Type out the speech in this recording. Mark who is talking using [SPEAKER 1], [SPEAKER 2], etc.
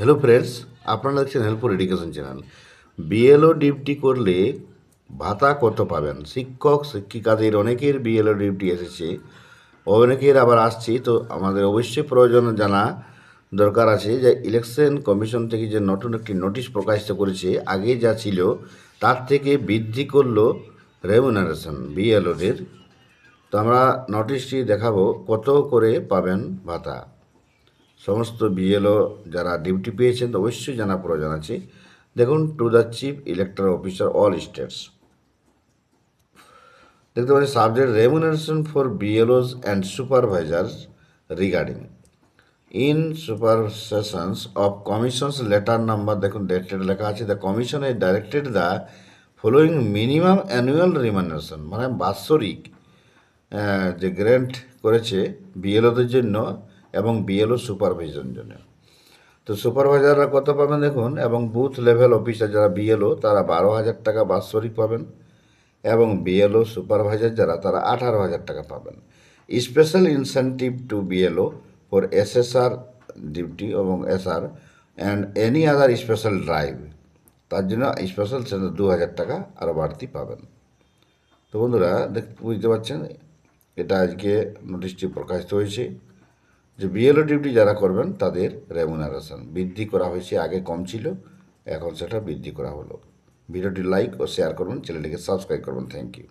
[SPEAKER 1] Hello friends আপনারা দেখছেন helpful education channel BLO duty করলে ভাতা কত পাবেন? শিক্ষক, শিক্ষিকাদের অনেকের বিএলও ডিউটি এসেছে। অনেকের আবার আসছে। তো আমাদের অবশ্যই প্রয়োজন জানা দরকার আছে যে ইলেকশন কমিশন থেকে যে নতুন একটি নোটিশ প্রকাশিত করেছে, আগে যা ছিল, তার থেকে বৃদ্ধি করল রেমুনারেশন বিএলওদের তো আমরা নোটিশটি দেখাবো, কত করে পাবেন ভাতা? সমস্ত বিএলও যারা ডিউটি পেয়েছেন অবশ্যই জানা প্রয়োজন আছে। দেখুন to the chief electoral officer all states দেখতে পাচ্ছি subject remuneration for BLOs and supervisors regarding in supersessions of commission's letter number দেখুন ডেটেড লেখা আছে। The commission a directed the following minimum annual remuneration মানে বাৎসরিক যে গ্র্যান্ট করেছে বিএলওদের জন্য এবং বিএলও সুপারভাইজার জন্য। তো সুপারভাইজাররা কত পাবেন দেখুন, এবং বুথ লেভেল অফিসার যারা বিএলও তারা বারো হাজার টাকা বাৎসরিক পাবেন, এবং বিএলও সুপারভাইজার যারা, তারা আঠারো হাজার টাকা পাবেন। Special incentive to BLO for SSR duty এবং SR and any other special drive তার জন্য স্পেশাল সেন্টার দু হাজার টাকা আরও বাড়তি পাবেন। তো বন্ধুরা, দেখ বুঝতে পারছেন? এটা আজকে নোটিশটি প্রকাশিত হয়েছে। যে বিএলও ডিউটি যারা করবেন, তাদের রেমুনারেশন বৃদ্ধি করা হয়েছে, আগে কম ছিল, এখন সেটা বৃদ্ধি করা হলো। ভিডিওটি লাইক ও শেয়ার করবেন, চ্যানেলটিকে সাবস্ক্রাইব করবেন থ্যাংক ইউ